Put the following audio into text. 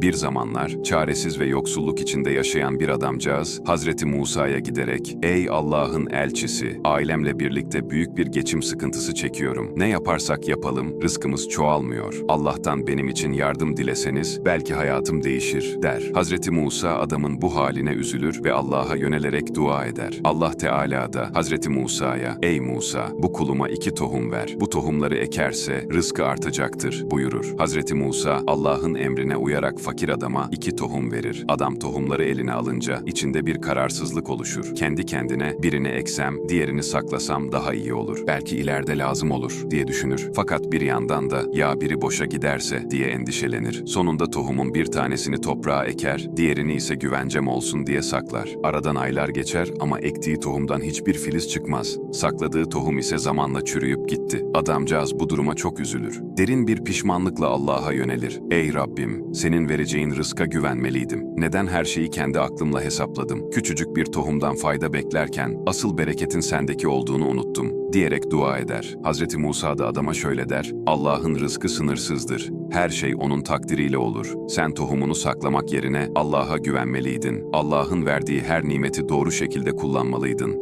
Bir zamanlar çaresiz ve yoksulluk içinde yaşayan bir adamcağız Hazreti Musa'ya giderek "Ey Allah'ın elçisi, ailemle birlikte büyük bir geçim sıkıntısı çekiyorum. Ne yaparsak yapalım rızkımız çoğalmıyor. Allah'tan benim için yardım dileseniz belki hayatım değişir." der. Hazreti Musa adamın bu haline üzülür ve Allah'a yönelerek dua eder. Allah Teala da Hazreti Musa'ya "Ey Musa, bu kuluma iki tohum ver. Bu tohumları ekerse rızkı artacaktır." buyurur. Hazreti Musa Allah'ın emrine uyarak fakir adama iki tohum verir. Adam tohumları eline alınca içinde bir kararsızlık oluşur. Kendi kendine birini eksem, diğerini saklasam daha iyi olur. Belki ileride lazım olur diye düşünür. Fakat bir yandan da ya biri boşa giderse diye endişelenir. Sonunda tohumun bir tanesini toprağa eker, diğerini ise güvencem olsun diye saklar. Aradan aylar geçer ama ektiği tohumdan hiçbir filiz çıkmaz. Sakladığı tohum ise zamanla çürüyüp gitti. Adamcağız bu duruma çok üzülür. Derin bir pişmanlıkla Allah'a yönelir. Ey Rabbim, senin vereceğin rızka güvenmeliydim. Neden her şeyi kendi aklımla hesapladım? Küçücük bir tohumdan fayda beklerken asıl bereketin sendeki olduğunu unuttum diyerek dua eder. Hazreti Musa da adama şöyle der, Allah'ın rızkı sınırsızdır. Her şey onun takdiriyle olur. Sen tohumunu saklamak yerine Allah'a güvenmeliydin. Allah'ın verdiği her nimeti doğru şekilde kullanmalıydın.